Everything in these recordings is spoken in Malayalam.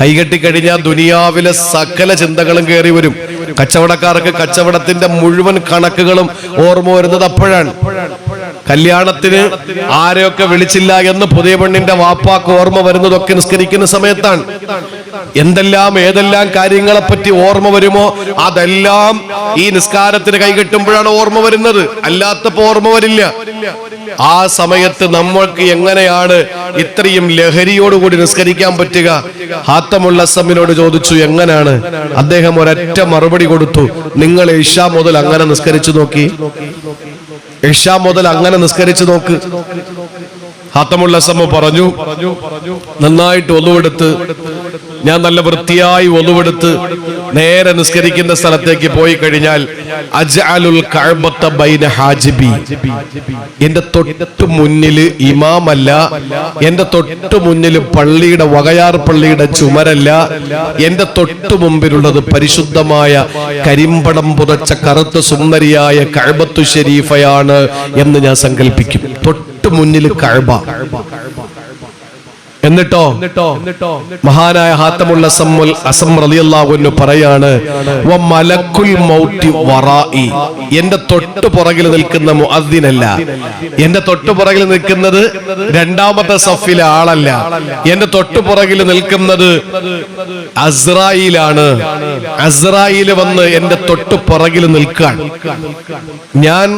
കൈകെട്ടിക്കഴിഞ്ഞാൽ ദുനിയാവിലെ സകല ചിന്തകളും കയറി വരും. കച്ചവടക്കാർക്ക് കച്ചവടത്തിന്റെ മുഴുവൻ കണക്കുകളും ഓർമ്മ വരുന്നത് അപ്പോഴാണ്. കല്യാണത്തിന് ആരെയൊക്കെ വിളിച്ചില്ല എന്ന് പുതിയ പെണ്ണിന്റെ വാപ്പാക്ക് ഓർമ്മ വരുന്നതൊക്കെ നിസ്കരിക്കുന്ന സമയത്താണ്. എന്തെല്ലാം ഏതെല്ലാം കാര്യങ്ങളെ പറ്റി ഓർമ്മ വരുമോ? അതെല്ലാം ഈ നിസ്കാരത്തിന് കൈകെട്ടുമ്പോഴാണ് ഓർമ്മ വരുന്നത്. അല്ലാത്തപ്പോ ഓർമ്മ വരില്ല. ആ സമയത്ത് നമ്മൾക്ക് എങ്ങനെയാണ് ഇത്രയും ലഹരിയോടുകൂടി നിസ്കരിക്കാൻ പറ്റുക? ഹാത്തമുള്ള അസമ്മിനോട് ചോദിച്ചു എങ്ങനെയാണ് അദ്ദേഹം ഒരൊറ്റ മറുപടി കൊടുത്തു നിങ്ങൾ ഇഷ മുതൽ അങ്ങനെ നിസ്കരിച്ചു നോക്കി. ഇഷ മുതൽ അങ്ങനെ നിസ്കരിച്ചു നോക്ക്. ഹാത്തമുള്ള അസമ്മ പറഞ്ഞു നന്നായിട്ട് ഒന്നുവെടുത്ത് ഞാൻ നല്ല വൃത്തിയായി ഒന്നുവെടുത്ത് നേരെ നിസ്കരിക്കുന്ന സ്ഥലത്തേക്ക് പോയി കഴിഞ്ഞാൽ അജ്അലുൽ കഅബത്ത ബൈന ഹാജിബി. എന്റെ തൊട്ട് മുന്നിൽ ഇമാമല്ല എന്റെ തൊട്ട് മുന്നിൽ പള്ളിയുടെ വകയാർ പള്ളിയുടെ ചുമരല്ല എന്റെ തൊട്ട് മുമ്പിലുള്ളത് പരിശുദ്ധമായ കരിമ്പടം പുതച്ച കറുത്ത സുന്ദരിയായ കഴബത്തു ഷരീഫയാണ് എന്ന് ഞാൻ സങ്കല്പിക്കും തൊട്ട് മുന്നിൽ കഅബ. എന്നിട്ടോ? മഹാനായ ഹാത്തമുള്ള സമ്മുൽ അസം റളിയല്ലാഹു പറയാണ് മലക്കുൽ മൗത്തി വറായി എന്റെ തൊട്ട് പുറകിൽ നിൽക്കുന്ന മുഅദ്ദിനല്ല. എന്റെ തൊട്ട് പുറകിൽ നിൽക്കുന്നത് രണ്ടാമത്തെ സഫിലെ ആളല്ല. എന്റെ തൊട്ട് പുറകിൽ നിൽക്കുന്നത് അസ്രായിലാണ് അസ്രായിൽ വന്ന് എന്റെ തൊട്ട് പുറകിൽ നിൽക്കാൻ. ഞാൻ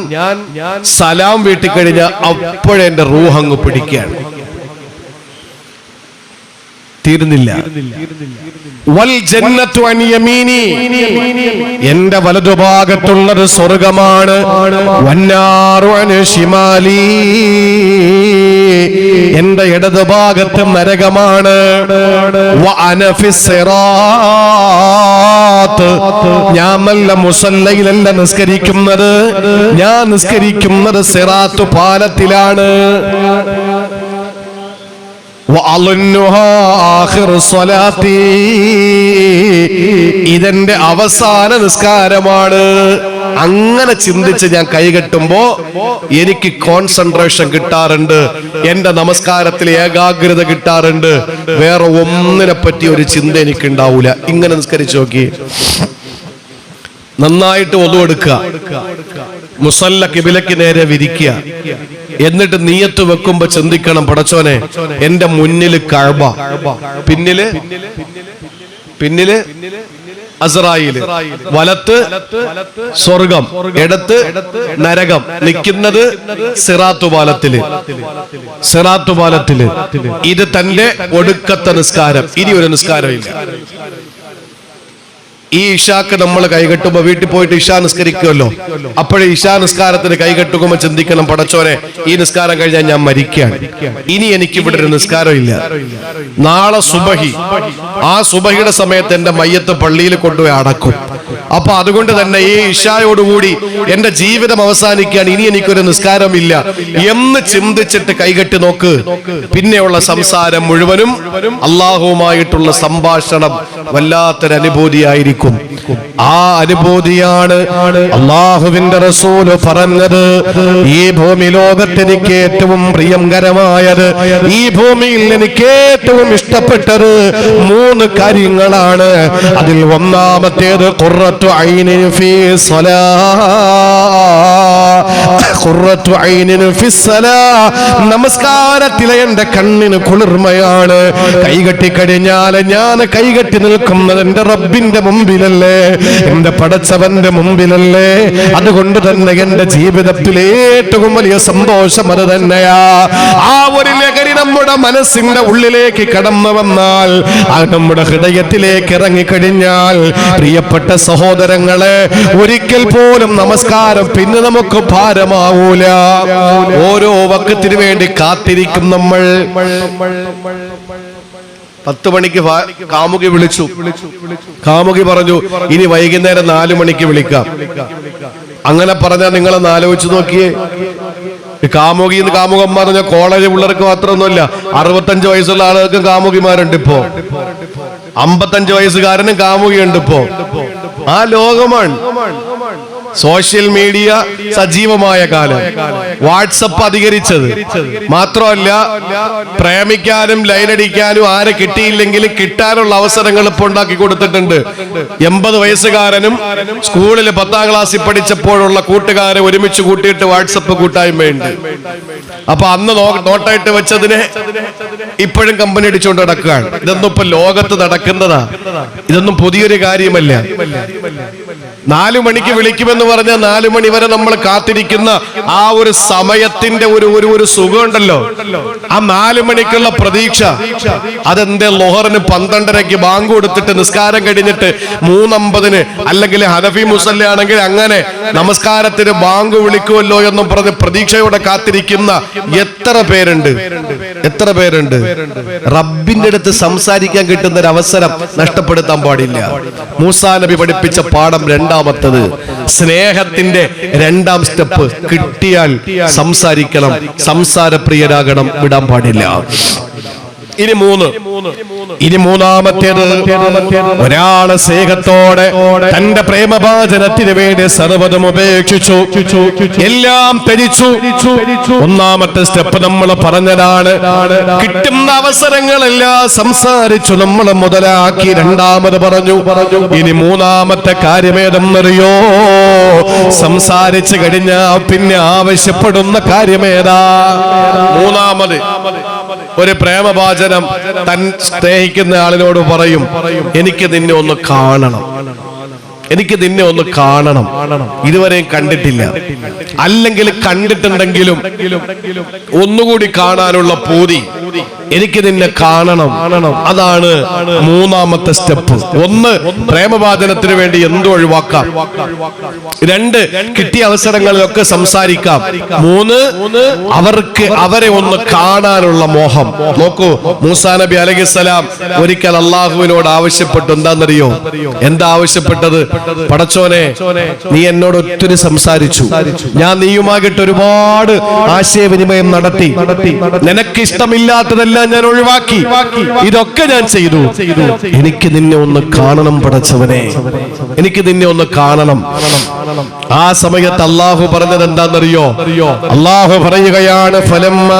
സലാം വീട്ടിക്കഴിഞ്ഞ അപ്പോഴെന്റെ റൂഹ് അങ്ങ് പിടിക്കുകയാണ്. തീരുന്നില്ല. എന്റെ വലതുഭാഗത്തുള്ളത് സ്വർഗമാണ്. ശിമാലി എന്റെ ഇടതുഭാഗത്ത് നരകമാണ്. ഞാൻ നല്ല മുസല്ലയിലല്ല നിസ്കരിക്കുന്നത്. ഞാൻ നിസ്കരിക്കുന്നത് സിറാത്തു പാലത്തിലാണ്. ഇതെന്റെ അവസാന നിസ്കാരമാണ്. അങ്ങനെ ചിന്തിച്ച് ഞാൻ കൈകെട്ടുമ്പോ എനിക്ക് കോൺസെൻട്രേഷൻ കിട്ടാറുണ്ട്. എന്റെ നമസ്കാരത്തിൽ ഏകാഗ്രത കിട്ടാറുണ്ട്. വേറെ ഒന്നിനെ പറ്റി ഒരു ചിന്ത എനിക്ക് ഉണ്ടാവൂല ഇങ്ങനെ നിസ്കരിച്ചു നോക്കി. നന്നായിട്ട് ഒതുവെടുക്കുക മുസല്ല കിബിലക്ക് നേരെ വിരിക്കുക. എന്നിട്ട് നീയത്ത് വെക്കുമ്പോ ചിന്തിക്കണം പടച്ചോനെ എന്റെ മുന്നിൽ കഴബ. പിന്നിൽ? പിന്നിൽ? അസറായിൽ വലത്ത് സ്വർഗം. ഇടത്ത് നരകം. നിൽക്കുന്നത് സിറാത്തുപാലത്തിൽ സിറാത്തുപാലത്തിൽ സിറാത്തു പാലത്തിൽ. ഇത് തന്റെ ഒടുക്കത്തെ നിസ്കാരം. ഇനി ഒരു നിസ്കാരമില്ല. ഈ ഇഷാക്ക് നമ്മൾ കൈകെട്ടുമ്പോ വീട്ടിൽ പോയിട്ട് ഇഷാ നിസ്കരിക്കുമല്ലോ അപ്പോഴേ ഇഷാ നിസ്കാരത്തിന് കൈകെട്ടുമ്പോ ചിന്തിക്കണം പടച്ചോനെ ഈ നിസ്കാരം കഴിഞ്ഞാൽ ഞാൻ മരിക്കുകയാണ്. ഇനി എനിക്ക് ഇവിടെ ഒരു നിസ്കാരം ഇല്ല നാളെ സുബഹി. ആ സുബഹിയുടെ സമയത്ത് എന്റെ മയ്യത്ത് പള്ളിയിൽ കൊണ്ടുപോയി അടക്കും. അപ്പൊ അതുകൊണ്ട് തന്നെ ഈ ഇഷായോടുകൂടി എന്റെ ജീവിതം അവസാനിക്കാൻ ഇനി എനിക്കൊരു നിസ്കാരമില്ല. എന്ന് ചിന്തിച്ചിട്ട് കൈകെട്ടി നോക്ക്. പിന്നെയുള്ള സംസാരം മുഴുവനും അള്ളാഹുവുമായിട്ടുള്ള സംഭാഷണം വല്ലാത്തൊരു അനുഭൂതിയായിരിക്കും ആ അനുഭൂതിയാണ് അള്ളാഹുവിന്റെ റസൂൽ പറഞ്ഞത്. ഈ ഭൂമി ലോകത്ത് എനിക്ക് ഏറ്റവും പ്രിയങ്കരമായത് ഈ ഭൂമിയിൽ എനിക്ക് ഏറ്റവും ഇഷ്ടപ്പെട്ടത് മൂന്ന് കാര്യങ്ങളാണ്. അതിൽ ഒന്നാമത്തേത് കുറത്തു ഐനി ഫീ സ്വലാ. നമസ്കാരത്തിലെ എന്റെ കണ്ണിന് കുളിർമയാണ്. കൈകെട്ടി കഴിഞ്ഞാൽ ഞാൻ കൈകെട്ടി നിൽക്കുന്നത് എന്റെ റബ്ബിന്റെ മുമ്പിലല്ലേ? എന്റെ പടച്ചവന്റെ മുമ്പിലല്ലേ? അതുകൊണ്ട് തന്നെ എന്റെ ജീവിതത്തിൽ ഏറ്റവും വലിയ സന്തോഷം അത് തന്നെയാ. ആ ഒരു ലഹരി നമ്മുടെ മനസ്സിന്റെ ഉള്ളിലേക്ക് കടന്നു വന്നാൽ അത് നമ്മുടെ ഹൃദയത്തിലേക്ക് ഇറങ്ങിക്കഴിഞ്ഞാൽ പ്രിയപ്പെട്ട സഹോദരങ്ങളെ ഒരിക്കൽ പോലും നമസ്കാരം പിന്നെ നമുക്ക് ഭാരമാവൂല. ഓരോ വക്കത്തിന് വേണ്ടി കാത്തിരിക്കും നമ്മൾ. പത്ത് മണിക്ക് കാമുകി വിളിച്ചു. കാമുകി പറഞ്ഞു ഇനി വൈകുന്നേരം നാലു മണിക്ക് വിളിക്കാം. അങ്ങനെ പറഞ്ഞാൽ നിങ്ങളൊന്ന് ആലോചിച്ച് നോക്കിയേ. കാമുകി എന്ന് കാമുകം പറഞ്ഞ കോളേജ് പിള്ളേർക്ക് മാത്രമൊന്നുമില്ല അറുപത്തഞ്ച് വയസ്സുള്ള ആളുകൾക്കും കാമുകിമാരുണ്ട് ഇപ്പോ. അമ്പത്തഞ്ച് വയസ്സുകാരനും കാമുകിയുണ്ട് ഇപ്പോ. ആ ലോകമാണ്. സോഷ്യൽ മീഡിയ സജീവമായ കാലം. വാട്സപ്പ് അധികരിച്ചത്. മാത്രമല്ല പ്രേമിക്കാനും ലൈനടിക്കാനും ആരെ കിട്ടിയില്ലെങ്കിലും കിട്ടാനുള്ള അവസരങ്ങൾ ഇപ്പൊ ഉണ്ടാക്കി കൊടുത്തിട്ടുണ്ട്. എൺപത് വയസ്സുകാരനും സ്കൂളിൽ പത്താം ക്ലാസ്സിൽ പഠിച്ചപ്പോഴുള്ള കൂട്ടുകാരെ ഒരുമിച്ച് കൂട്ടിയിട്ട് വാട്സപ്പ് കൂട്ടായ്മയുണ്ട്. അപ്പൊ അന്ന് നോട്ടായിട്ട് വെച്ചതിനെ ഇപ്പോഴും കമ്പനി അടിച്ചുകൊണ്ട് നടക്കുകയാണ്. ഇതൊന്നും ഇപ്പൊ ലോകത്ത് നടക്കുന്നതാ. ഇതൊന്നും പുതിയൊരു കാര്യമല്ല. നാലു മണിക്ക് വിളിക്കുമെന്ന് പറഞ്ഞ നാലു മണി വരെ നമ്മൾ കാത്തിരിക്കുന്ന ആ ഒരു സമയത്തിന്റെ ഒരു ഒരു ഒരു സുഖമുണ്ടല്ലോ. ആ നാലു മണിക്കുള്ള പ്രതീക്ഷ. അതെന്തേ ലോഹറിന് പന്ത്രണ്ടരയ്ക്ക് ബാങ്ക് കൊടുത്തിട്ട് നിസ്കാരം കഴിഞ്ഞിട്ട് മൂന്നമ്പതിന് അല്ലെങ്കിൽ ഹനഫി മുസല്ല ആണെങ്കിൽ അങ്ങനെ നമസ്കാരത്തിന് ബാങ്ക് വിളിക്കുമല്ലോ എന്നും പറഞ്ഞ് പ്രതീക്ഷയോടെ കാത്തിരിക്കുന്ന എത്ര പേരുണ്ട്? എത്ര പേരുണ്ട്? റബ്ബിന്റെ അടുത്ത് സംസാരിക്കാൻ കിട്ടുന്ന ഒരു അവസരം നഷ്ടപ്പെടുത്താൻ പാടില്ല. മൂസാ നബി പഠിപ്പിച്ച പാഠം രണ്ടാമത്തത് സ്നേഹത്തിന്റെ രണ്ടാം സ്റ്റെപ്പ് കിട്ടിയാൽ സംസാരിക്കണം സംസാരപ്രിയരാകണം വിടാൻ പാടില്ല. ഇനി മൂന്ന്. ഇനി മൂന്നാമത്തേത് ഒരാൾ സ്നേഹത്തോടെ തന്റെ പ്രേമഭാചനത്തിന് വേണ്ടി സർവതും ഉപേക്ഷിച്ചു. എല്ലാം ധരിച്ചു ഒന്നാമത്തെ സ്റ്റെപ്പ് നമ്മൾ പറഞ്ഞതാണ് കിട്ടുന്ന അവസരങ്ങളെല്ലാം സംസാരിച്ചു നമ്മൾ മുതലാക്കി രണ്ടാമത് പറഞ്ഞു. ഇനി മൂന്നാമത്തെ കാര്യമേതെന്നറിയോ? സംസാരിച്ചു കഴിഞ്ഞാ പിന്നെ ആവശ്യപ്പെടുന്ന കാര്യമേതാ? മൂന്നാമത് ഒരു പ്രേമവാചനം തൻ സ്നേഹിക്കുന്ന ആളിനോട് പറയും എനിക്ക് നിന്നെ ഒന്ന് കാണണം. എനിക്ക് നിന്നെ ഒന്ന് കാണണം. ഇതുവരെയും കണ്ടിട്ടില്ല. അല്ലെങ്കിൽ കണ്ടിട്ടുണ്ടെങ്കിലും ഒന്നുകൂടി കാണാനുള്ള പൂതി എനിക്ക് നിന്നെ കാണണം. അതാണ് മൂന്നാമത്തെ സ്റ്റെപ്പ്. ഒന്ന് പ്രേമവാചനത്തിന് വേണ്ടി എന്ത് ഒഴിവാക്കാം? രണ്ട് കിട്ടിയ അവസരങ്ങളിലൊക്കെ സംസാരിക്കാം. മൂന്ന് അവർക്ക് അവരെ ഒന്ന് കാണാനുള്ള മോഹം. നോക്കൂ മൂസാ നബി അലഹിസ്സലാം ഒരിക്കൽ അള്ളാഹുവിനോട് ആവശ്യപ്പെട്ടു. എന്താണെന്നറിയോ? എന്താ ആവശ്യപ്പെട്ടത് പടച്ചോനെ നീ എന്നോട് ഒത്തിരി സംസാരിച്ചു. ഞാൻ നീയുമാകിട്ട് ഒരുപാട് ആശയവിനിമയം നടത്തി. നിനക്ക് ഇഷ്ടമില്ലാത്തതെല്ലാം ഞാൻ ഒഴിവാക്കി. ഇതൊക്കെ ഞാൻ ചെയ്തു. എനിക്ക് നിന്നെ ഒന്ന് കാണണം പടച്ചവനെ. എനിക്ക് നിന്നെ ഒന്ന് കാണണം. ആ സമയത്ത് അള്ളാഹു പറഞ്ഞത് എന്താണെന്നറിയോ? അള്ളാഹു പറയുകയാണ് ഫലമ്മ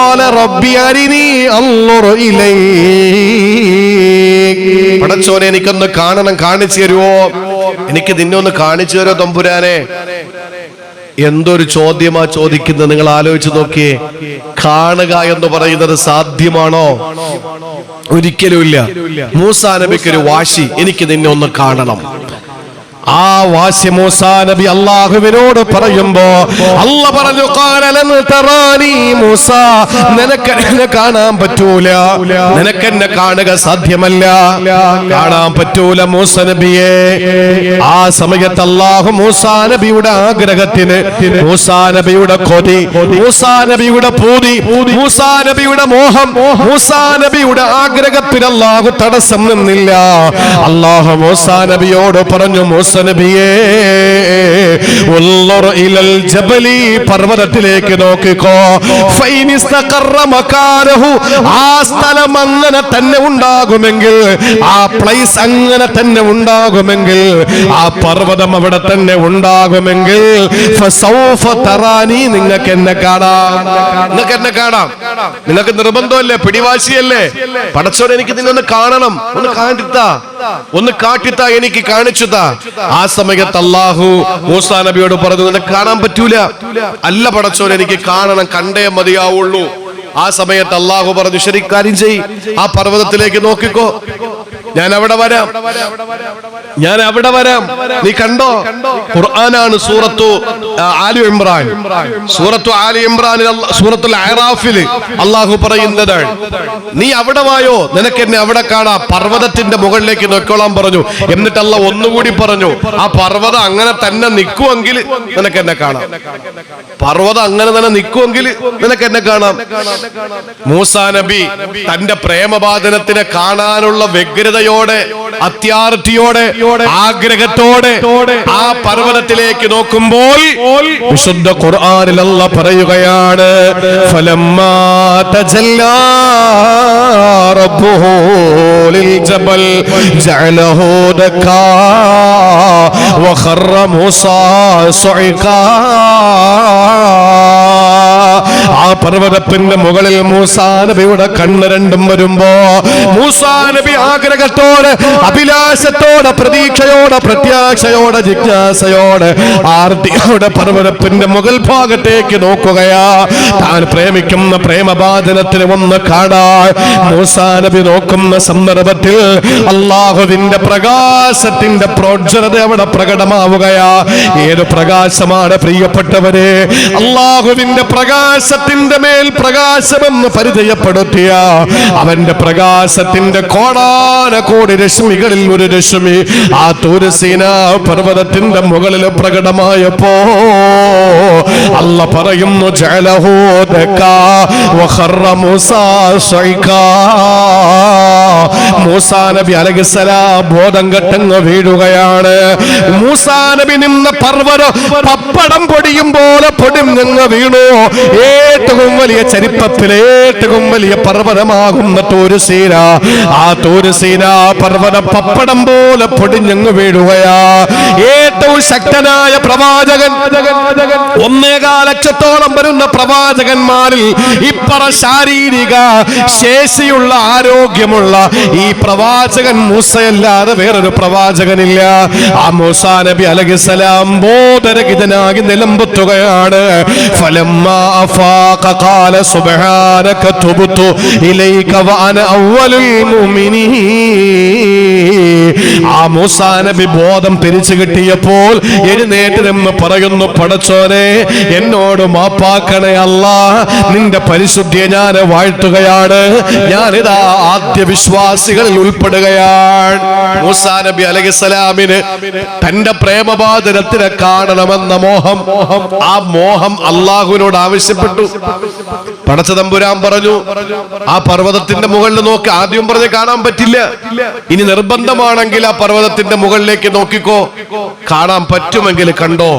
വലമ്മ ജാഅ أرني أنظر إليك. പടച്ചോനെ എനിക്കൊന്ന് കാണണം കാണിച്ചു തരുമോ എനിക്ക് നിന്നെ ഒന്ന് കാണിച്ചു തരുമോ തമ്പുരാനെ? എന്തൊരു ചോദ്യമാ ചോദിക്കുന്നത്? നിങ്ങൾ ആലോചിച്ച് നോക്കിയേ. കാണുക എന്ന് പറയുന്നത് സാധ്യമാണോ? ഒരിക്കലുമില്ല. മൂസാ നബിക്കൊരു വാശി എനിക്ക് നിന്നെ ഒന്ന് കാണണം. ആ വാശി മൂസാ നബി അള്ളാഹുവിനോട് പറയുമ്പോ അല്ല പറഞ്ഞു "ഖാലലൻ തറാനി മൂസ നിനക്ക് എന്നെ കാണാൻ പറ്റൂല. നിനക്ക് എന്നെ കാണുക സാധ്യമല്ല. കാണാൻ പറ്റൂല മൂസ നബിയെ. ആ സമയത്ത് അള്ളാഹു മൂസാ നബിയുടെ ആഗ്രഹത്തിന് മൂസാ നബിയുടെ കൊതി മൂസാ നബിയുടെ പൂതി മൂസാ നബിയുടെ മോഹം മൂസാ നബിയുടെ ആഗ്രഹത്തിന് അള്ളാഹു തടസ്സം നിന്നില്ല. അള്ളാഹു മൂസാ നബിയോട് പറഞ്ഞു മൂസ നബിയേ ഉള്ളുർ ഇലൽ ജബലി പർവതത്തിലേക്ക് നോക്കിക്കോ. ആ സ്ഥലം അങ്ങനെ തന്നെ ഉണ്ടാകുമെങ്കിൽ ആ പ്ലേസ് അങ്ങനെ തന്നെ ഉണ്ടാകുമെങ്കിൽ ആ പർവതം അവിടെ തന്നെ ഉണ്ടാകുമെങ്കിൽ നിങ്ങൾക്ക് എന്നെ കാണാം. നിങ്ങൾക്ക് എന്നെ കാണാം. നിങ്ങൾക്ക് നിർബന്ധമല്ലേ? പിടിവാശിയല്ലേ? പടച്ചോടെ എനിക്ക് നിന്നെ ഒന്ന് കാണണം. ഒന്ന് കാണിത്താ. ഒന്ന് കാട്ടിത്താ എനിക്ക് കാണിച്ചുതാ. ആ സമയത്ത് അള്ളാഹു മൂസാ നബിയോട് പറഞ്ഞു നിനക്ക് കാണാൻ പറ്റൂല. അല്ല പടച്ചോൻ എനിക്ക് കാണണം കണ്ടേ മതിയാവുള്ളൂ. ആ സമയത്ത് അള്ളാഹു പറഞ്ഞു ശരി കാര്യം ചെയ് ആ പർവതത്തിലേക്ക് നോക്കിക്കോ. ഞാൻ അവിടെ വരാം. ഞാൻ അവിടെ വരാം. നീ കണ്ടോ? ഖുർആനാണ് സൂറത്തു ആലു ഇമ്രാൻ. സൂറത്തു ആലു ഇമ്രാൻ സൂറത്തുൽ അഹ്റാഫിൽ അള്ളാഹു പറയുന്നതാണ് നീ അവിടെ വായോ? നിനക്ക് എന്നെ അവിടെ കാണാം. പർവതത്തിന്റെ മുകളിലേക്ക് നോക്കോളാൻ പറഞ്ഞു. എന്നിട്ട് അല്ല ഒന്നുകൂടി പറഞ്ഞു ആ പർവതം അങ്ങനെ തന്നെ നിൽക്കുമെങ്കിൽ നിനക്ക് എന്നെ കാണാം. പർവതം അങ്ങനെ തന്നെ നിൽക്കുമെങ്കിൽ നിനക്ക് എന്നെ കാണാം. മൂസാ നബി തന്റെ പ്രേമബാധനത്തിനെ കാണാനുള്ള വ്യഗ്രതയോടെ അത്യാർത്ഥിയോടെ ആഗ്രഹത്തോടെ ആ പർവ്വതത്തിലേക്ക് നോക്കുമ്പോൾ വിശുദ്ധ ഖുർആനിൽ അല്ല പറയുകയാണ് ഫലമ്മാ തജല്ലാ റബ്ബുഹു للجبل جعله دكا وخر موسى صعقا ആ പർവതത്തിന്റെ മുകളിൽ മൂസാനബിയുടെ കണ്ണ് രണ്ടും വരുമ്പോ മൂസാനബി ആഗ്രഹത്തോട് അഭിലാഷത്തോടെ പ്രതീക്ഷയോടെ പ്രത്യാശയോടെ ജിജ്ഞാസയോടെ പർവതപ്പിന്റെ പർവതത്തിന്റെ മുകൾ ഭാഗത്തേക്ക് നോക്കുകയാ. താൻ പ്രേമിക്കുന്ന പ്രേമബാധനത്തിന് ഒന്ന് കാണാൻ മൂസാനബി നോക്കുന്ന സന്ദർഭത്തിൽ അള്ളാഹുവിന്റെ പ്രകാശത്തിന്റെ പ്രോജ്വലത അവിടെ പ്രകടമാവുകയാ. ഏത് പ്രകാശമാണ് പ്രിയപ്പെട്ടവരെ? അള്ളാഹുവിന്റെ പ്രകാശത്തിന്റെ മേൽ പ്രകാശമെന്ന് പരിചയപ്പെടുത്തിയ അവന്റെ പ്രകാശത്തിന്റെ കോടാന കോടി രശ്മികളിൽ ഒരു രശ്മി ആ തൂരസീന പർവതത്തിന്റെ മുകളിൽ പ്രകടമായപ്പോ അല്ല പറയുന്നു ജലഹോ ദക്കാ വഖറ മൂസാ. നബി അലൈഹിസ്സലാം ബോധം കെട്ടങ്ങ് വീഴുകയാണ്. മൂസാ നബി നിന്ന പർവത പപ്പടം പൊടിയും പോലെ പൊടിഞ്ഞങ്ങ് വീണു. ഏറ്റവും വലിയ ചരിപ്പത്തിൽ ഏറ്റവും വലിയ പർവതമാകുന്ന തോരുസീന ആ തോരുസീന പർവത പപ്പടം പോലെ പൊടിഞ്ഞങ്ങ് വീഴുകയാ. ഏറ്റവും ശക്തനായ പ്രവാചകൻ ഒന്നേകാ ലക്ഷത്തോളം വരുന്ന പ്രവാചകന്മാരിൽ ഇപ്പറ ശാരീരിക ശേഷിയുള്ള ആരോഗ്യമുള്ള ഈ പ്രവാചകൻ മൂസയല്ലാതെ വേറൊരു പ്രവാചകനില്ല. ആ മൂസ നബി അലഹിസലാം ബോധരഹിതനാകി നിലമ്പെത്തുകയാണ്. ആ മൂസാ നബി ബോധം തിരിച്ചു കിട്ടിയപ്പോൾ എഴുന്നേറ്റ് നിന്ന് പറയുന്നു പടച്ചോനെ എന്നോട് മാപ്പാക്കണേ അല്ല നിന്റെ പരിശുദ്ധിയെ ഞാൻ വാഴ്ത്തുകയാണ്. ഞാനിതാ ആദ്യ വിശ്വാസികളിൽ ഉൾപ്പെടുകയാണ്. മൂസാ നബി അലൈഹിസ്സലാമിന് തന്റെ പ്രേമബാധനത്തിനെ കാണണമെന്ന മോഹം ആ മോഹം അള്ളാഹുവിനോട് ആവശ്യപ്പെട്ടു. പടച്ച തമ്പുരാൻ പറഞ്ഞു ആ പർവതത്തിന്റെ മുകളിൽ നോക്കി ആദ്യം പറഞ്ഞ് കാണാൻ പറ്റില്ല. ഇനി നിർബന്ധമാണെങ്കിൽ ആ പർവതത്തിന്റെ മുകളിലേക്ക് നോക്കിക്കോ. കാണാൻ പറ്റുമെങ്കിൽ കണ്ടോ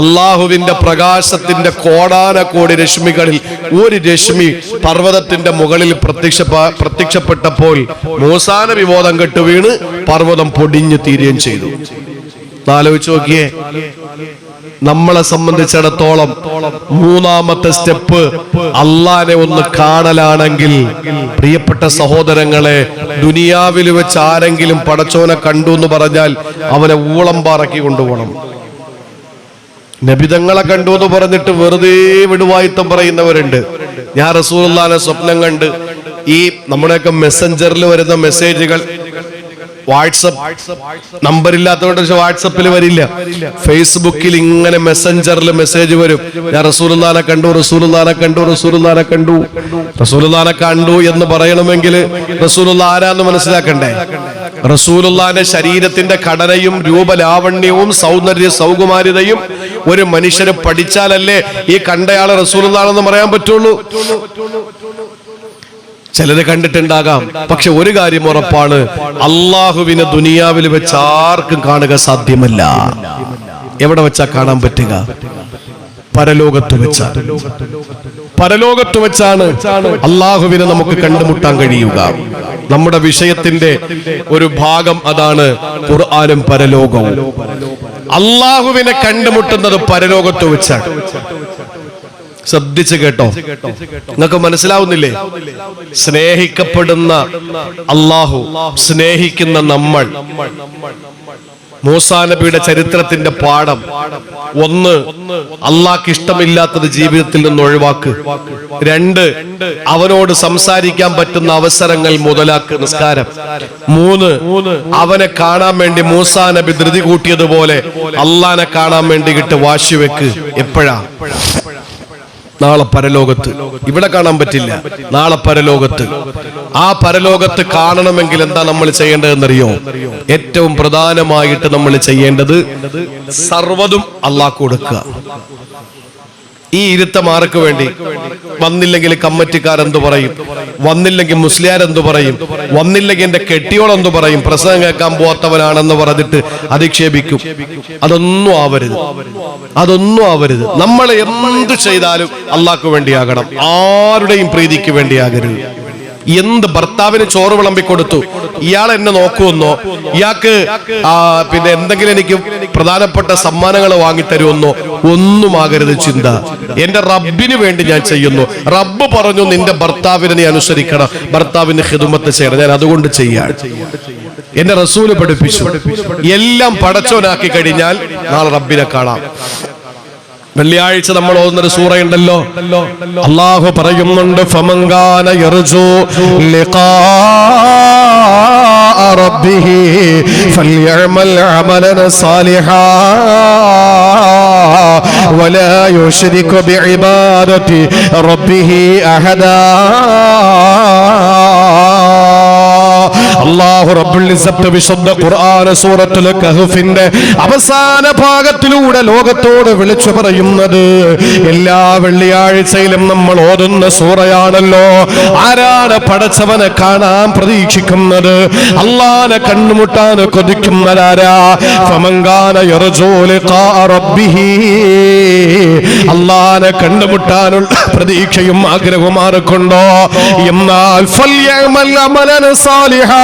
അള്ളാഹുവിന്റെ പ്രകാശത്തിന്റെ കോടാന കോടി രശ്മികളിൽ ഒരു രശ്മി പർവതത്തിന്റെ മുകളിൽ പ്രത്യക്ഷ പ്രത്യക്ഷപ്പെട്ടപ്പോൾ മൂസാന ബോധം കെട്ട് വീണ് പർവതം പൊടിഞ്ഞു തീരുകയും ചെയ്തു. ആലോചിച്ച് നോക്കിയേ നമ്മളെ സംബന്ധിച്ചിടത്തോളം മൂന്നാമത്തെ സ്റ്റെപ്പ് അള്ളാനെ ഒന്ന് കാണലാണെങ്കിൽ പ്രിയപ്പെട്ട സഹോദരങ്ങളെ ദുനിയാവിൽ വെച്ച് ആരെങ്കിലും പടച്ചോനെ കണ്ടു എന്ന് പറഞ്ഞാൽ അവനെ ഊളം പാറക്കി കൊണ്ടുപോകണം. നബിതങ്ങളെ കണ്ടു എന്ന് പറഞ്ഞിട്ട് വെറുതെ വിടുവായിത്തം പറയുന്നവരുണ്ട്. ഞാൻ റസൂലുള്ളാനെ സ്വപ്നം കണ്ട് ഈ നമ്മുടെയൊക്കെ മെസ്സഞ്ചറിൽ വരുന്ന മെസ്സേജുകൾ വാട്സപ്പ് നമ്പർ ഇല്ലാത്തതുകൊണ്ട് പക്ഷെ വാട്സപ്പിൽ വരില്ല. ഫേസ്ബുക്കിൽ ഇങ്ങനെ മെസ്സഞ്ചറിൽ മെസ്സേജ് വരും. ഞാൻ റസൂലുള്ളാനെ കണ്ടു റസൂലുള്ളാനെ കണ്ടു റസൂലുള്ളാനെ കണ്ടു റസൂലുള്ളാനെ കണ്ടു എന്ന് പറയണമെങ്കിൽ റസൂലുള്ള ആരാന്ന് മനസ്സിലാക്കണ്ടേ? റസൂലുള്ളാന്റെ ശരീരത്തിന്റെ ഘടനയും രൂപലാവണ്യവും സൗന്ദര്യ സൗകുമാരിതയും ഒരു മനുഷ്യന് പഠിച്ചാലല്ലേ ഈ കണ്ടയാളെ റസൂലുള്ളാണെന്ന് പറയാൻ പറ്റുള്ളൂ. ചിലര് കണ്ടിട്ടുണ്ടാകാം. പക്ഷെ ഒരു കാര്യം ഉറപ്പാണ്. അള്ളാഹുവിനെ ദുനിയാവിൽ വെച്ച് ആർക്കും കാണുക സാധ്യമല്ല. എവിടെ വെച്ചാ കാണാൻ പറ്റുക? പരലോകത്ത് വെച്ച പരലോകത്ത് വെച്ചാണ് അള്ളാഹുവിനെ നമുക്ക് കണ്ടുമുട്ടാൻ കഴിയുക. നമ്മുടെ വിഷയത്തിന്റെ ഒരു ഭാഗം അതാണ് ഖുർആാനും പരലോകവും. അള്ളാഹുവിനെ കണ്ടുമുട്ടുന്നത് പരലോകത്ത് വെച്ചാണ്. ശ്രദ്ധിച്ച് കേട്ടോ. നിങ്ങൾക്ക് മനസ്സിലാവുന്നില്ലേ? സ്നേഹിക്കപ്പെടുന്ന അള്ളാഹു സ്നേഹിക്കുന്ന നമ്മൾ. മൂസാ നബിയുടെ ചരിത്രത്തിന്റെ പാഠം ഒന്ന് അള്ളാഹ്ക്ക് ഇഷ്ടമില്ലാത്തത് ജീവിതത്തിൽ നിന്ന് ഒഴിവാക്ക്. രണ്ട് അവനോട് സംസാരിക്കാൻ പറ്റുന്ന അവസരങ്ങൾ മുതലാക്ക് നിസ്കാരം. മൂന്ന് അവനെ കാണാൻ വേണ്ടി മൂസാ നബി ധൃതി കൂട്ടിയതുപോലെ അള്ളാനെ കാണാൻ വേണ്ടി കിട്ട് വാശി വെക്ക്. എപ്പോഴാ? നാളെ പരലോകത്ത്. ഇവിടെ കാണാൻ പറ്റില്ല. നാളെ പരലോകത്ത്. ആ പരലോകത്ത് കാണണമെങ്കിൽ എന്താ നമ്മൾ ചെയ്യേണ്ടതെന്നറിയോ? ഏറ്റവും പ്രധാനമായിട്ട് നമ്മൾ ചെയ്യേണ്ടത് സർവതും അള്ളാഹ് കൊടുക്കുക. ഈ ഇരുത്തമാർക്ക് വേണ്ടി വന്നില്ലെങ്കിൽ കമ്മറ്റിക്കാർ എന്തു പറയും? വന്നില്ലെങ്കിൽ മുസ്ലിയാർ എന്തു പറയും? വന്നില്ലെങ്കിൽ എന്റെ കെട്ടിയോൾ എന്തു പറയും? പ്രസംഗം കേൾക്കാൻ പോത്തവനാണെന്ന് പറഞ്ഞിട്ട് അധിക്ഷേപിക്കും. അതൊന്നും ആവരുത്. അതൊന്നും ആവരുത്. നമ്മൾ എന്ത് ചെയ്താലും അള്ളാഹ്ക്ക് വേണ്ടിയാകണം. ആരുടെയും പ്രീതിക്ക് വേണ്ടിയാകരുത്. എന്ത് ഭർത്താവിന് ചോറ് വിളമ്പി കൊടുത്തു? ഇയാൾ എന്നെ നോക്കുമെന്നോ? ഇയാൾക്ക് പിന്നെ എന്തെങ്കിലും എനിക്ക് പ്രധാനപ്പെട്ട സമ്മാനങ്ങൾ വാങ്ങിത്തരുമെന്നോ? ഒന്നും ആകരുത് ചിന്ത. എന്റെ റബ്ബിന് വേണ്ടി ഞാൻ ചെയ്യുന്നു. റബ്ബ് പറഞ്ഞു നിന്റെ ഭർത്താവിനെ നീ അനുസരിക്കണം. ഭർത്താവിന് ഹിതുമത്ത് ചെയ്യണം. ഞാൻ അതുകൊണ്ട് ചെയ്യാൻ. എന്റെ റസൂൽ പഠിപ്പിച്ചു. എല്ലാം പടച്ചോനാക്കി കഴിഞ്ഞാൽ നാളെ റബ്ബിനെ കാണാം. വെള്ളിയാഴ്ച നമ്മൾ ഓതുന്നൊരു സൂറയുണ്ടല്ലോ അള്ളാഹു പറയുന്നുണ്ട് ഫമങ്കാന യർജു ലിഖാ റബ്ബിഹി ഫൽയഅമൽ അമലൻ സാലിഹാ ولا يشرك بعبادة ربه أحدا അള്ളാഹു റബ്ബുൽ ഇസ്സത്ത് വിശുദ്ധ ഖുർആന സൂറത്തുൽ കഹ്ഫിന്റെ അവസാന ഭാഗത്തിലൂടെ ലോകത്തോട് വിളിച്ചു പറയുന്നത് എല്ലാ വെള്ളിയാഴ്ചയിലും നമ്മൾ ഓതുന്ന സൂറയാണല്ലോ. ആരാണ് പടച്ചവനെ കാണാൻ പ്രതീക്ഷിക്കുന്നത്? അള്ളാനെ കണ്ണുമുട്ടാൻ കൊതിക്കുന്നതാരാ ഫമങ്കാന അള്ളാനെ കണ്ടുമുട്ടാനുള്ള പ്രതീക്ഷയും ആഗ്രഹവും ആർക്കുണ്ടോ? എന്നാൽ ഫല്യഅമൽ അമലന സാലിഹാ.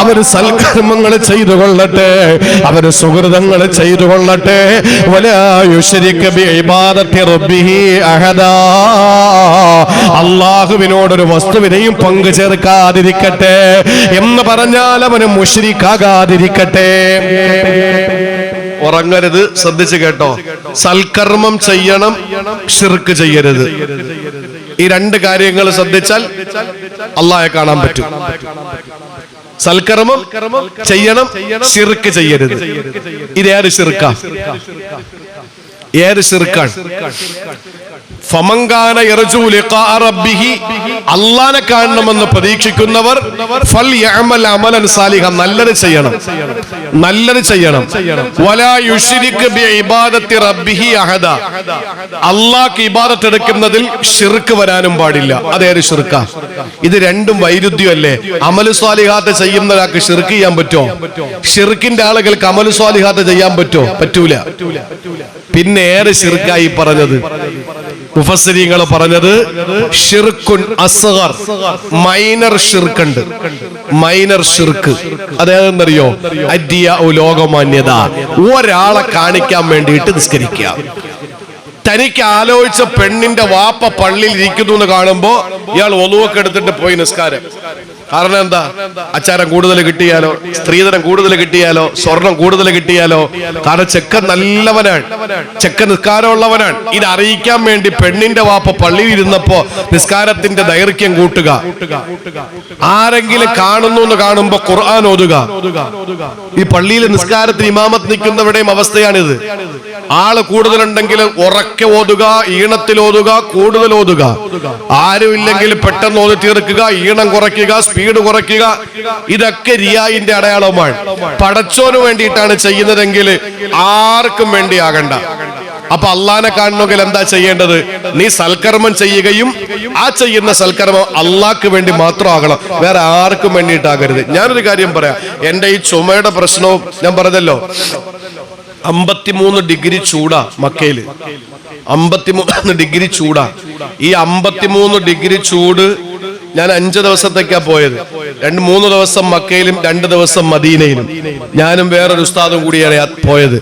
അവർ സൽക്കർമ്മങ്ങൾ ചെയ്തു കൊള്ളട്ടെ അവർ സുഹൃതങ്ങൾ ചെയ്തു കൊള്ളട്ടെ അള്ളാഹുവിനോടൊരു വസ്തുവിനെയും പങ്കു ചേർക്കാതിരിക്കട്ടെ എന്ന് പറഞ്ഞാൽ അവന് മുഷരിക്കാകാതിരിക്കട്ടെ. ഉറങ്ങരുത് ശ്രദ്ധിച്ചു കേട്ടോ. സൽക്കർമ്മം ചെയ്യണം ഷിർക്ക് ചെയ്യരുത്. ഈ രണ്ട് കാര്യങ്ങൾ ശ്രദ്ധിച്ചാൽ അള്ളാഹെ കാണാൻ പറ്റും. സൽക്കർമ്മം ചെയ്യണം ഷിർക്ക് ചെയ്യരുത്. ഇത് ഏത് ഷിർക്ക ഏത് അള്ളാനെ കാണണമെന്ന് പ്രതീക്ഷിക്കുന്നവർ ഫൽ യഅമൽ സാലിഹ നല്ലത് ചെയ്യണം. നല്ലത് ചെയ്യണം. വലാ ബി ഇബാദത്തി റബ്ബിഹി അഹദ. ഇബാദത്ത് എടുക്കുന്നതിൽ ഷിർക്ക് വരാനും പാടില്ല. അതേത് ഷിർക്ക ഇത് രണ്ടും വൈരുദ്ധ്യമല്ലേ? അമലു സ്വാലിഹാത്ത് ചെയ്യുന്ന ഒരാൾക്ക് ഷിർക്ക് ചെയ്യാൻ പറ്റുമോ? ഷിർക്കിന്റെ ആളുകൾക്ക് അമലു സ്വാലിഹാത്ത് ചെയ്യാൻ പറ്റുമോ? പറ്റൂല. പിന്നെ ഏറെ ഷിർക്കായി പറഞ്ഞത്? മുഫസ്സിരിങ്ങൾ പറഞ്ഞത് ഷിർക്കുൻ അസഹർ മൈനർ ഷിർക്കുണ്ട് മൈനർ ഷിർക്ക് അതേതെന്നറിയോ അദ്യ ലോകമാന്യത. ഒരാളെ കാണിക്കാൻ വേണ്ടിയിട്ട് നിസ്കരിക്കുക. തനിക്ക് ആലോചിച്ച പെണ്ണിന്റെ വാപ്പ പള്ളിയിൽ ഇരിക്കുന്നു എന്ന് കാണുമ്പോ ഇയാൾ ഒന്നുവൊക്കെ എടുത്തിട്ട് പോയി നിസ്കാരം. കാരണം എന്താ? അച്ചാരം കൂടുതൽ കിട്ടിയാലോ? സ്ത്രീധനം കൂടുതൽ കിട്ടിയാലോ? സ്വർണം കൂടുതൽ കിട്ടിയാലോ? കാരണം ചെക്കൻ നല്ലവനാണ്. ചെക്കൻ നിസ്കാരമുള്ളവനാണ്. ഇത് അറിയിക്കാൻ വേണ്ടി പെണ്ണിന്റെ വാപ്പ പള്ളിയിൽ ഇരുന്നപ്പോ നിസ്കാരത്തിന്റെ ദൈർഘ്യം കൂട്ടുക. ആരെങ്കിലും കാണുന്നു എന്ന് കാണുമ്പോ ഖുർആൻ ഓതുക. ഈ പള്ളിയിലെ നിസ്കാരത്തിന് ഇമാമത്ത് നിൽക്കുന്നവരുടെയും അവസ്ഥയാണിത്. ആൾ കൂടുതലുണ്ടെങ്കിൽ ഉറക്കെ ഓതുക ഈണത്തിൽ ഓതുക കൂടുതൽ ഓതുക. ആരും ഇല്ലെങ്കിൽ പെട്ടെന്ന് ഓതി തീർക്കുക ഈണം കുറയ്ക്കുക കുറയ്ക്കുക. ഇതൊക്കെ റിയായിന്റെ അടയാളമാണ് പടച്ചോന് വേണ്ടിയിട്ടാണ് ചെയ്യുന്നതെങ്കിൽ ആർക്കും വേണ്ടിയാകണ്ട. അപ്പൊ അള്ളാനെ കാണണമെങ്കിൽ എന്താ ചെയ്യേണ്ടത്? നീ സൽക്കർമ്മം ചെയ്യുകയും ആ ചെയ്യുന്ന സൽക്കർമ്മം അള്ളാക്ക് വേണ്ടി മാത്രമാകണം വേറെ ആർക്കും വേണ്ടിയിട്ടാകരുത്. ഞാനൊരു കാര്യം പറയാം. എന്റെ ഈ ചുമയുടെ പ്രശ്നവും ഞാൻ പറഞ്ഞല്ലോ. അമ്പത്തിമൂന്ന് ഡിഗ്രി ചൂടാ മക്കയിൽ അമ്പത്തിമൂന്ന് ഡിഗ്രി ചൂടാ. ഈ അമ്പത്തിമൂന്ന് ഡിഗ്രി ചൂട് ഞാൻ അഞ്ച് ദിവസത്തേക്കാ പോയത്. രണ്ട് മൂന്ന് ദിവസം മക്കയിലും രണ്ട് ദിവസം മദീനയിലും. ഞാനും വേറൊരു ഉസ്താദും കൂടിയാണ് പോയത്.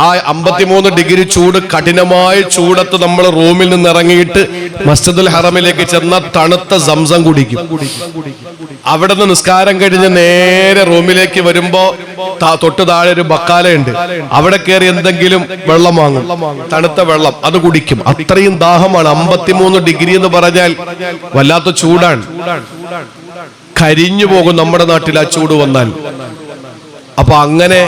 ആ അമ്പത്തിമൂന്ന് ഡിഗ്രി ചൂട് കഠിനമായ ചൂടത്ത് നമ്മൾ റൂമിൽ നിന്ന് ഇറങ്ങിയിട്ട് മസ്ജിദുൽ ഹറമിലേക്ക് ചെന്ന തണുത്ത സംസം കുടിക്കും. അവിടെ നിന്ന് നിസ്കാരം കഴിഞ്ഞ് നേരെ റൂമിലേക്ക് വരുമ്പോ തൊട്ടു തൊട്ട് താഴെ ഒരു ബക്കാലയുണ്ട് അവിടെ കയറി എന്തെങ്കിലും വെള്ളം വാങ്ങും. തണുത്ത വെള്ളം അത് കുടിക്കും. അത്രയും ദാഹമാണ്. അമ്പത്തിമൂന്ന് ഡിഗ്രി എന്ന് പറഞ്ഞാൽ വല്ലാത്ത ചൂടാണ്. കരിഞ്ഞു പോകും നമ്മുടെ നാട്ടിൽ ആ ചൂട് വന്നാൽ. അപ്പൊ അങ്ങനെ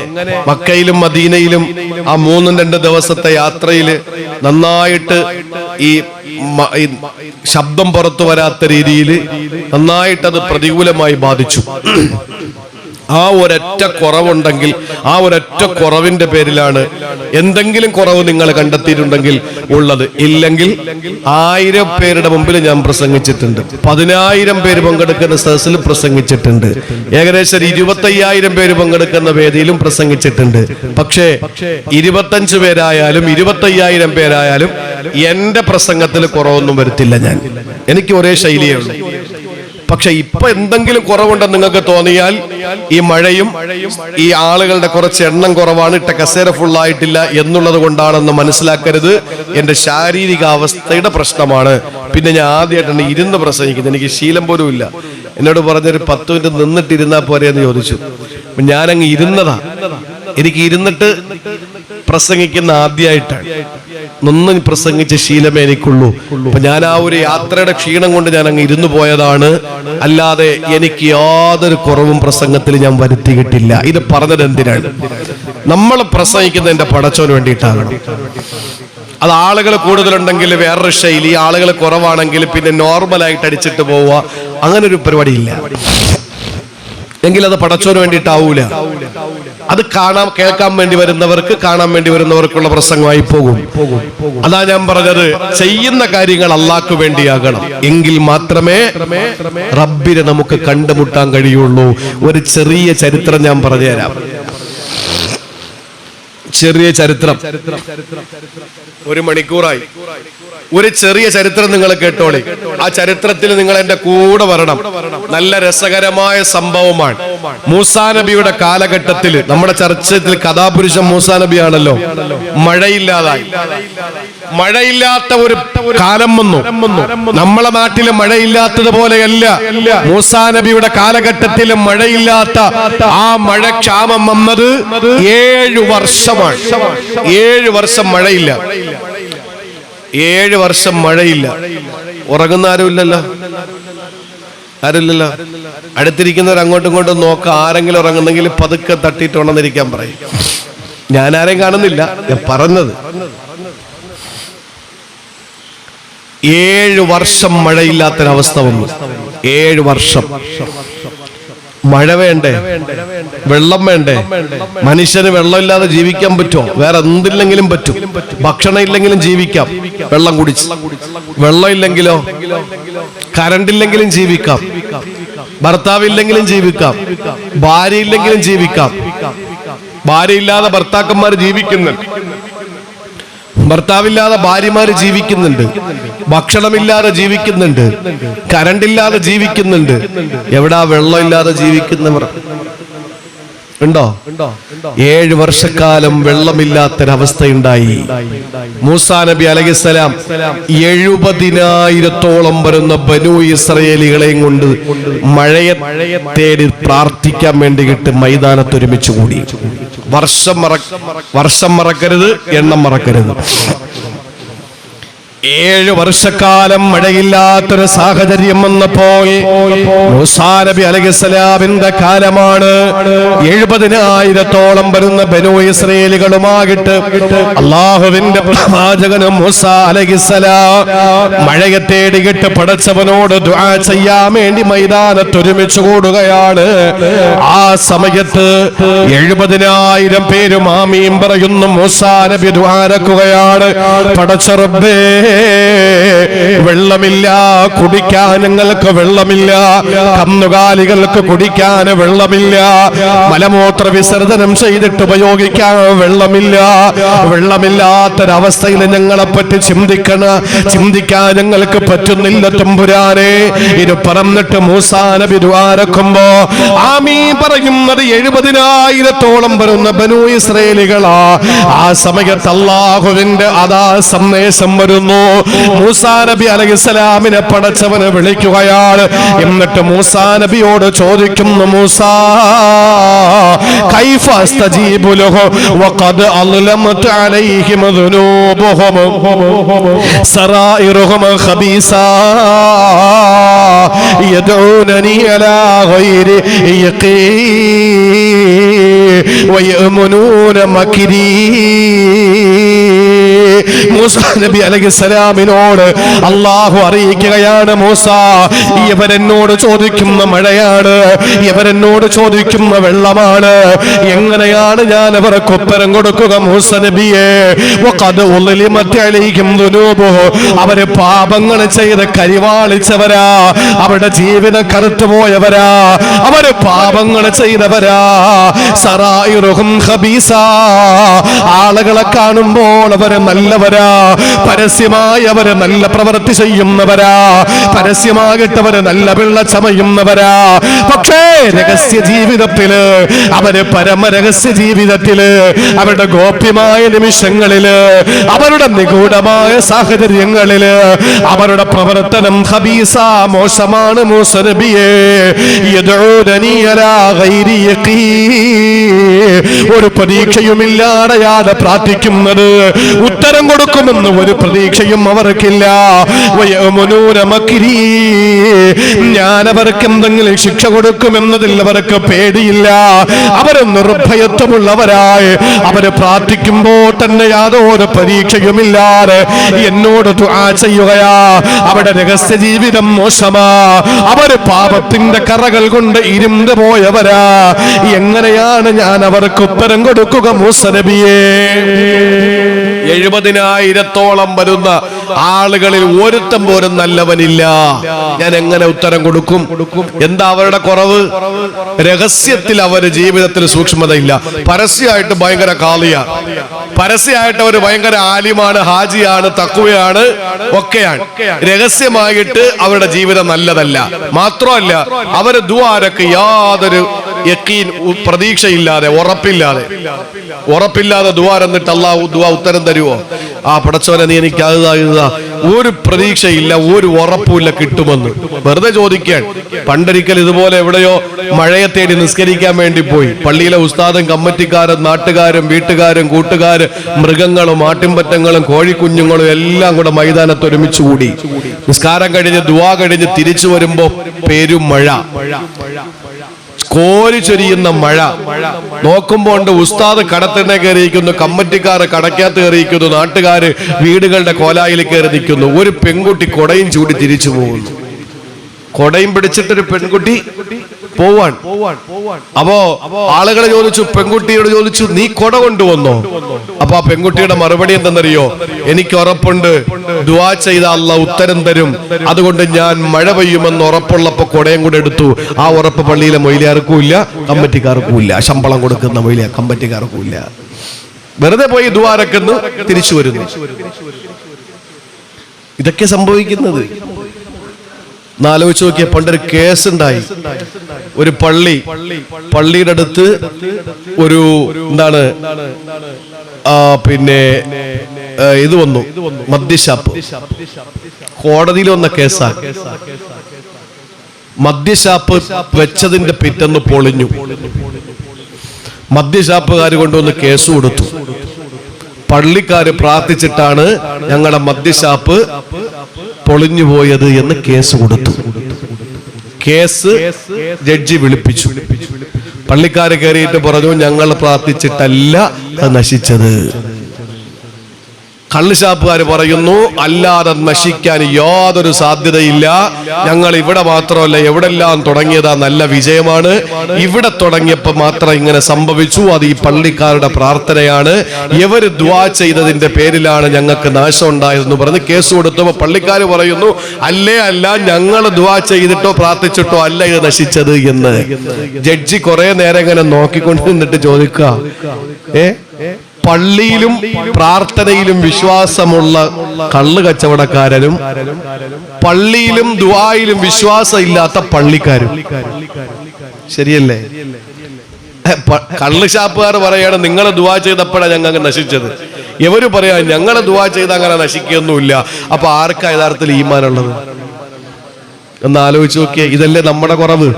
മക്കയിലും മദീനയിലും ആ മൂന്നും രണ്ട് ദിവസത്തെ യാത്രയിൽ നന്നായിട്ട് ഈ ശബ്ദം പുറത്തു വരാത്ത രീതിയിൽ നന്നായിട്ട് അത് പ്രതികൂലമായി ബാധിച്ചു. ആ ഒരൊറ്റ കുറവുണ്ടെങ്കിൽ ആ ഒരൊറ്റ കുറവിന്റെ പേരിലാണ് എന്തെങ്കിലും കുറവ് നിങ്ങൾ കണ്ടെത്തിയിട്ടുണ്ടെങ്കിൽ ഉള്ളത്. ഇല്ലെങ്കിൽ ആയിരം പേരുടെ മുമ്പിൽ ഞാൻ പ്രസംഗിച്ചിട്ടുണ്ട്. പതിനായിരം പേര് പങ്കെടുക്കുന്ന സദസ്സിൽ പ്രസംഗിച്ചിട്ടുണ്ട്. ഏകദേശം ഇരുപത്തയ്യായിരം പേര് പങ്കെടുക്കുന്ന വേദിയിലും പ്രസംഗിച്ചിട്ടുണ്ട്. പക്ഷേ ഇരുപത്തഞ്ച് പേരായാലും ഇരുപത്തയ്യായിരം പേരായാലും എന്റെ പ്രസംഗത്തിൽ കുറവൊന്നും വരുത്തില്ല ഞാൻ. എനിക്ക് ഒരേ ശൈലിയേ ഉള്ളൂ. പക്ഷെ ഇപ്പൊ എന്തെങ്കിലും കുറവുണ്ടെന്ന് നിങ്ങൾക്ക് തോന്നിയാൽ ഈ മഴയും ഈ ആളുകളുടെ കുറച്ച് എണ്ണം കുറവാണ് ഇട്ട കസേര ആയിട്ടില്ല എന്നുള്ളത് കൊണ്ടാണെന്ന് മനസ്സിലാക്കരുത്. എന്റെ ശാരീരിക അവസ്ഥയുടെ പ്രശ്നമാണ്. പിന്നെ ഞാൻ ആദ്യമായിട്ടാണ് ഇരുന്ന് പ്രസംഗിക്കുന്നത്. എനിക്ക് ശീലം പോലും ഇല്ല. എന്നോട് പറഞ്ഞൊരു പത്ത് മിനിറ്റ് നിന്നിട്ടിരുന്നാ പോരെ എന്ന് ചോദിച്ചു ഞാനങ്ങ് ഇരുന്നതാ. എനിക്ക് ഇരുന്നിട്ട് പ്രസംഗിക്കുന്ന ആദ്യമായിട്ടാണ്. നിന്ന് പ്രസംഗിച്ച ശീലമേ എനിക്കുള്ളൂ. അപ്പൊ ഞാൻ ആ ഒരു യാത്രയുടെ ക്ഷീണം കൊണ്ട് ഞാൻ അങ്ങ് ഇരുന്നു പോയതാണ്. അല്ലാതെ എനിക്ക് യാതൊരു കുറവും പ്രസംഗത്തിൽ ഞാൻ വരുത്തിയിട്ടില്ല ഇത് പറഞ്ഞത് എന്തിനാണ്? നമ്മൾ പ്രസംഗിക്കുന്ന എന്റെ പടച്ചോന് വേണ്ടിയിട്ടാണ് അത് ആളുകൾ കൂടുതലുണ്ടെങ്കിൽ വേറൊരു ശൈലി ആളുകൾ കുറവാണെങ്കിൽ പിന്നെ നോർമലായിട്ട് അടിച്ചിട്ട് പോവുക. അങ്ങനെ ഒരു പരിപാടിയില്ല. എങ്കിൽ അത് പടച്ചോന് വേണ്ടിയിട്ടാവൂല. അത് കാണാൻ കേൾക്കാൻ വേണ്ടി വരുന്നവർക്ക് കാണാൻ വേണ്ടി വരുന്നവർക്കുള്ള പ്രസംഗമായി പോകും. അതാ ഞാൻ പറഞ്ഞത് ചെയ്യുന്ന കാര്യങ്ങൾ അള്ളാഹ്ക്ക് വേണ്ടിയാകണം. എങ്കിൽ മാത്രമേ റബ്ബിനെ നമുക്ക് കണ്ടുമുട്ടാൻ കഴിയുള്ളൂ. ഒരു ചെറിയ ചരിത്രം ഞാൻ പറഞ്ഞുതരാം. ചെറിയ ചരിത്രം. ഒരു മണിക്കൂറായി. ഒരു ചെറിയ ചരിത്രം നിങ്ങൾ കേട്ടോളി. ആ ചരിത്രത്തിൽ നിങ്ങൾ എന്റെ കൂടെ വരണം. നല്ല രസകരമായ സംഭവമാണ്. മൂസാ നബിയുടെ കാലഘട്ടത്തിൽ നമ്മുടെ ചർച്ചത്തിൽ കഥാപുരുഷൻ മൂസാ നബിയാണല്ലോ. മഴയില്ലാതായി. മഴയില്ലാത്ത ഒരു കാലം വന്നു. നമ്മളെ നാട്ടിൽ മഴയില്ലാത്തത് പോലെയല്ല മൂസാ നബിയുടെ കാലഘട്ടത്തിൽ മഴയില്ലാത്ത ആ മഴ ക്ഷാമം വന്നത് ഏഴു വർഷമാണ്. ഏഴു വർഷം മഴയില്ല. ഏഴ് വർഷം മഴയില്ല. ഉറങ്ങുന്ന ആരുമില്ലല്ലോ ആരുമില്ലല്ലോ അടുത്തിരിക്കുന്നവർ അങ്ങോട്ടും ഇങ്ങോട്ടും നോക്ക ആരെങ്കിലും ഉറങ്ങുന്നെങ്കിൽ പതുക്കെ തട്ടിയിട്ട് ഉണർന്നിരിക്കാൻ പറയും. ഞാൻ ആരെയും കാണുന്നില്ല. ഞാൻ പറഞ്ഞത്. ഏഴ് വർഷം മഴയില്ലാത്തൊരവസ്ഥ വന്നു. ഏഴ് വർഷം. മഴ വേണ്ടേ? വെള്ളം വേണ്ടേ? മനുഷ്യന് വെള്ളമില്ലാതെ ജീവിക്കാൻ പറ്റുമോ? വേറെ എന്തില്ലെങ്കിലും പറ്റും. ഭക്ഷണം ഇല്ലെങ്കിലും ജീവിക്കാം. വെള്ളം കുടിച്ച്. വെള്ളം ഇല്ലെങ്കിലോ? കറണ്ട് ഇല്ലെങ്കിലും ജീവിക്കാം. ഭർത്താവ് ഇല്ലെങ്കിലും ജീവിക്കാം. ഭാര്യ ഇല്ലെങ്കിലും ജീവിക്കാം. ഭാര്യ ഇല്ലാതെ ഭർത്താക്കന്മാർ ജീവിക്കുന്നുണ്ട് ഭർത്താവില്ലാതെ ഭാര്യമാര് ജീവിക്കുന്നുണ്ട്. ഭക്ഷണമില്ലാതെ ജീവിക്കുന്നുണ്ട്. കരണ്ടില്ലാതെ ജീവിക്കുന്നുണ്ട്. എവിടാ വെള്ളമില്ലാതെ ജീവിക്കുന്നവർ? ഉണ്ടോ? ഏഴ് വർഷക്കാലം വെള്ളമില്ലാത്തൊരവസ്ഥയുണ്ടായി. മൂസാ നബി അലഹിസ്സലാം എഴുപതിനായിരത്തോളം വരുന്ന ബനു ഇസ്രയേലികളെയും കൊണ്ട് മഴയെ തേടി പ്രാർത്ഥിക്കാൻ വേണ്ടിയിട്ട് മൈതാനത്ത് ഒരുമിച്ച് കൂടി. വർഷം മറ വർഷം മറക്കരുത് എണ്ണം മറക്കരുത്. ഏഴ് വർഷക്കാലം മഴയില്ലാത്തൊരു സാഹചര്യം വന്നപ്പോൾ നബി അലഹിസ്ലാമിന്റെ കാലമാണ്. എഴുപതിനായിരത്തോളം വരുന്ന ബനു ഇസ്രയേലുകളുമായിട്ട് അള്ളാഹുവിന്റെ പ്രവാചകനും മൂസ അലഹിസ്സലാം മഴയെ തേടിയിട്ട് പടച്ചവനോട് ചെയ്യാൻ വേണ്ടി മൈതാനത്ത് ഒരുമിച്ച് കൂടുകയാണ്. ആ സമയത്ത് എഴുപതിനായിരം പേരും ആമീം പറയുന്നു മൂസാ നബി ദ്വാരക്കുകയാണ് പടച്ചറബേ വെള്ളമില്ല കുടിക്കാൻ ഞങ്ങൾക്ക് വെള്ളമില്ല കന്നുകാലികൾക്ക് കുടിക്കാൻ വെള്ളമില്ല മലമൂത്ര വിസർജനം ചെയ്തിട്ട് ഉപയോഗിക്കാൻ വെള്ളമില്ല. വെള്ളമില്ലാത്തൊരവസ്ഥയിൽ ഞങ്ങളെ പറ്റി ചിന്തിക്കണ ചിന്തിക്കാൻ ഞങ്ങൾക്ക് പറ്റുന്നില്ല തമ്പുരാനെ. ഇത് പറന്നിട്ട് മൂസാന ദ്വാരക്കുമ്പോ ആമീ പറയുന്നത് എഴുപതിനായിരത്തോളം വരുന്ന ബനു ഇസ്രേലികളാ ആ സമയത്ത് അള്ളാഹുവിന്റെ അതാ സന്ദേശം വരുന്നു. മൂസാ നബി അലൈഹിസ്സലാമിനെ പടച്ചവനെ വിളിക്കുകയാണ് എന്നിട്ട് മൂസാ നബിയോട് ചോദിക്കുന്നു മൂസാ കൈഫ അസ്തജീബു ലഹു വഖദ് അളലമത് അലൈഹിം ذنوبهم سرائرهم خبيثا يدعونني على غير يقين ويأمنون مكري മൂസാ നബി അലൈഹി അലൈഹിസ്സലാമിനോട് അള്ളാഹു അറിയിക്കുകയാണ് മൂസ. ഇവരെന്നോട് ചോദിക്കുന്ന മഴയാണ്. ഇവരെന്നോട് ചോദിക്കുന്ന വെള്ളമാണ്. എങ്ങനെയാണ് ഞാൻ അവർക്ക് ഉത്തരം കൊടുക്കുക മൂസ നബിയെ. അവർ പാപങ്ങൾ ചെയ്ത് കരിവാളിച്ചവരാ. അവരുടെ ജീവിതം കറുത്തുപോയവരാ അവർ പാപങ്ങൾ ചെയ്തവരാ. സറായിറുഹും ആളുകളെ കാണുമ്പോൾ അവർ നല്ലവരാ. പരസ്യമായി അവർ നല്ല പ്രവൃത്തി ചെയ്യുന്നവരാ. പരസ്യമാകട്ടവരെ നല്ല വെള്ള ചമയുന്നവരാ. പക്ഷേ രഹസ്യ ജീവിതത്തിൽ അവർ പരമരഹസ്യ ജീവിതത്തിൽ അവരുടെ ഗോപ്യമായ നിമിഷങ്ങളിൽ അവരുടെ നിഗൂഢമായ സാഹചര്യങ്ങളിൽ അവരുടെ പ്രവർത്തനം ഹബീസ മോശമാണ് ഒരു പ്രതീക്ഷയുമില്ലാതെയാതെ പ്രാർത്ഥിക്കുന്നത്. ഉത്തരം കൊടുക്കുമെന്ന് ഒരു പ്രതീക്ഷയും അവർക്കില്ല. ഞാൻ അവർക്ക് എന്തെങ്കിലും ശിക്ഷ കൊടുക്കുമെന്നതിൽ അവർക്ക് പേടിയില്ല. അവർ നിർഭയത്വമുള്ളവരായി. അവർ പ്രാർത്ഥിക്കുമ്പോൾ തന്നെ യാതൊരു പരീക്ഷയുമില്ലാതെ എന്നോട് ചെയ്യുകയാ. അവരുടെ രഹസ്യ ജീവിതം മോശമാ. അവർ പാപത്തിന്റെ കറകൾ കൊണ്ട് ഇരുന്ന് പോയവരാ. എങ്ങനെയാണ് ഞാൻ അവർക്ക് ഉത്തരം കൊടുക്കുക മൂസ നബിയേ? എഴുപതിനായിരത്തോളം വരുന്ന ആളുകളിൽ ഒരുത്തം പോലും നല്ലവനില്ല. ഞാൻ എങ്ങനെ ഉത്തരം കൊടുക്കും? എന്താ അവരുടെ കുറവ്? രഹസ്യത്തിൽ അവർ ജീവിതത്തിൽ സൂക്ഷ്മതയില്ല. പരസ്യമായിട്ട് ഭയങ്കര കാളിയ. പരസ്യമായിട്ട് അവർ ഭയങ്കര ആലിമാണ് ഹാജിയാണ് തക്കുവയാണ് ഒക്കെയാണ്. രഹസ്യമായിട്ട് അവരുടെ ജീവിതം നല്ലതല്ല. മാത്രമല്ല അവർ ദുവാരൊക്കെ യാതൊരു പ്രതീക്ഷയില്ലാതെ ഉറപ്പില്ലാതെ. ഉറപ്പില്ലാതെ ദുവാ എന്നിട്ട് അള്ളാഹു ദുവാ ഉത്തരം തരുമോ ആ പടച്ചവനെ നീ എനിക്ക് അത് താ, ഇത് താ. ഒരു പ്രതീക്ഷയില്ല ഒരു ഉറപ്പുമില്ല കിട്ടുമെന്ന്. വെറുതെ ചോദിക്കാൻ. പണ്ടൊരിക്കൽ ഇതുപോലെ എവിടെയോ മഴയെ തേടി നിസ്കരിക്കാൻ വേണ്ടി പോയി. പള്ളിയിലെ ഉസ്താദും കമ്മറ്റിക്കാരും നാട്ടുകാരും വീട്ടുകാരും കൂട്ടുകാരും മൃഗങ്ങളും ആട്ടിൻപറ്റങ്ങളും കോഴിക്കുഞ്ഞുങ്ങളും എല്ലാം കൂടെ മൈതാനത്ത് ഒരുമിച്ച് കൂടി. നിസ്കാരം കഴിഞ്ഞ് ദുവാ കഴിഞ്ഞ് തിരിച്ചു വരുമ്പോ പെരും മഴ. കോരി ചൊരിയുന്ന മഴ നോക്കുമ്പോൾ ഉസ്താദ് കടത്തിനെ കയറിയിരിക്കുന്നു കമ്മറ്റിക്കാർ കടക്കകത്ത് കയറിയിരിക്കുന്നു നാട്ടുകാര് വീടുകളുടെ കോലായിൽ കയറി നിൽക്കുന്നു. ഒരു പെൺകുട്ടി കൊടയും ചൂടി തിരിച്ചു പോകുന്നു. കൊടയും പിടിച്ചിട്ടൊരു പെൺകുട്ടി പോവാൻ. അപ്പോ ആളുകളെ ചോദിച്ചു പെൺകുട്ടിയോട് ചോദിച്ചു നീ കൊട കൊണ്ടുവന്നോ? അപ്പൊ ആ പെൺകുട്ടിയുടെ മറുപടി എന്തെന്നറിയോ? എനിക്ക് ഉറപ്പുണ്ട്. ദുവാ ചെയ്ത അല്ല ഉത്തരം തരും. അതുകൊണ്ട് ഞാൻ മഴ പെയ്യുമെന്ന് ഉറപ്പുള്ളപ്പോ കൊടയും കൂടെ എടുത്തു. ആ ഉറപ്പ് പള്ളിയിലെ മൊയിലാർക്കും ഇല്ല കമ്പറ്റിക്കാർക്കും ഇല്ല. ശമ്പളം കൊടുക്കുന്ന മൊയില കമ്പറ്റിക്കാർക്കും ഇല്ല. വെറുതെ പോയി ദുവാരക്കെന്ന് തിരിച്ചു വരുന്നു. ഇതൊക്കെ സംഭവിക്കുന്നത്. നാലോചിച്ച് നോക്കിയ പണ്ടൊരു കേസ് ഉണ്ടായി ഒരു പള്ളി. പള്ളിയുടെ അടുത്ത് ഒരു എന്താണ് പിന്നെ ഇത് വന്നു. മദ്യഷാപ്പ് കോടതിയിൽ വന്ന കേസാ. മദ്യഷാപ്പ് വെച്ചതിന്റെ പിറ്റന്ന് പൊളിഞ്ഞു. മദ്യഷാപ്പുകാർ കൊണ്ടുവന്ന് കേസ് കൊടുത്തു. പള്ളിക്കാര് പ്രാർത്ഥിച്ചിട്ടാണ് ഞങ്ങളുടെ മദ്യഷാപ്പ് പൊളിഞ്ഞു പോയത് എന്ന് കേസ് കൊടുത്തു. കേസ് ജഡ്ജി വിളിപ്പിച്ചു. പള്ളിക്കാര് കയറിയിട്ട് പറഞ്ഞു ഞങ്ങൾ പ്രാർത്ഥിച്ചിട്ടല്ല നശിച്ചത്. കള്ളുഷാപ്പുകാർ പറയുന്നു അല്ലാതെ നശിക്കാൻ യാതൊരു സാധ്യതയില്ല. ഞങ്ങൾ ഇവിടെ മാത്രമല്ല എവിടെല്ലാം തുടങ്ങിയതാ നല്ല വിജയമാണ്. ഇവിടെ തുടങ്ങിയപ്പോൾ മാത്രം ഇങ്ങനെ സംഭവിച്ചു. അത് ഈ പള്ളിക്കാരുടെ പ്രാർത്ഥനയാണ്. ഇവർ ദ്വാ ചെയ്തതിന്റെ പേരിലാണ് ഞങ്ങൾക്ക് നാശം ഉണ്ടായതെന്ന് പറഞ്ഞ് കേസ് കൊടുത്തപ്പോൾ പള്ളിക്കാർ പറയുന്നു അല്ലേ അല്ല ഞങ്ങൾ ദ്വാ ചെയ്തിട്ടോ പ്രാർത്ഥിച്ചിട്ടോ അല്ല ഇത് നശിച്ചത് എന്ന്. ജഡ്ജി കുറെ നേരം ഇങ്ങനെ നോക്കിക്കൊണ്ട് നിന്നിട്ട് ചോദിക്കുക ഏ? പള്ളിയിലും പ്രാർത്ഥനയിലും വിശ്വാസമുള്ള കള്ളു കച്ചവടക്കാരനും പള്ളിയിലും ദുബായിലും വിശ്വാസം ഇല്ലാത്ത പള്ളിക്കാരും. ശരിയല്ലേ? കള്ളു ഷാപ്പുകാർ പറയാണ് നിങ്ങൾ ദുവാ ചെയ്തപ്പോഴാണ് ഞങ്ങൾക്ക് നശിച്ചത്. ഇവർ പറയാ ഞങ്ങൾ ദുവാ ചെയ്ത് അങ്ങനെ നശിക്കൊന്നുമില്ല അപ്പൊ ആർക്കാ യഥാർത്ഥത്തിൽ ഈമാനുള്ളത്? എന്ന് ആലോചിച്ച് നോക്കിയേ ഇതല്ലേ നമ്മുടെ കുറവ്.